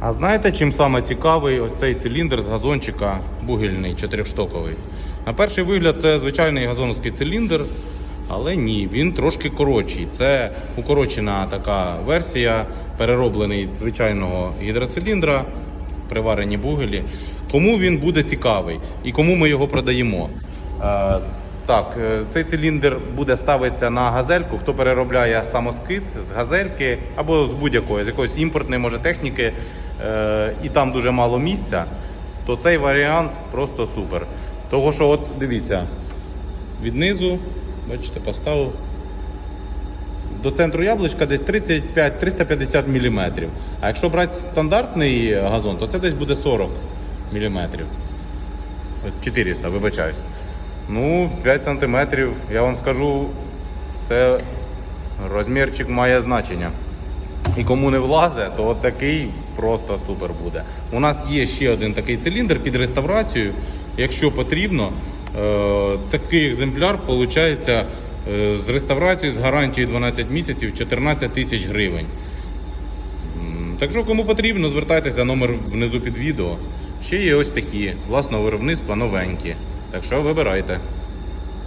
А знаєте, чим саме цікавий ось цей циліндр з газончика бугельний, чотирьохштоковий? На перший вигляд, це звичайний газоновський циліндр, але ні, він трошки коротший. Це укорочена така версія, перероблений з звичайного гідроциліндра, приварені бугелі. Кому він буде цікавий і кому ми його продаємо? Так, е, цей циліндр буде ставитися на газельку. Хто переробляє самоскид з газельки або з будь-якої, з якоїсь імпортної може техніки, е, і там дуже мало місця, то цей варіант просто супер. Того, що от дивіться, від низу, бачите, поставив. До центру яблучка десь 35-350 мм. А якщо брати стандартний газон, то це десь буде 40 мм. 400, вибачаюсь. Ну, 5 см, я вам скажу, це розмірчик має значення. І кому не влазить, то от такий просто супер буде. У нас є ще один такий циліндр під реставрацію. Якщо потрібно, е, такий екземпляр виходить е, з реставрацією з гарантією 12 місяців 14 тисяч гривень. Так що, кому потрібно, звертайтеся номер внизу під відео. Ще є ось такі власного виробництва новенькі. Так що вибирайте.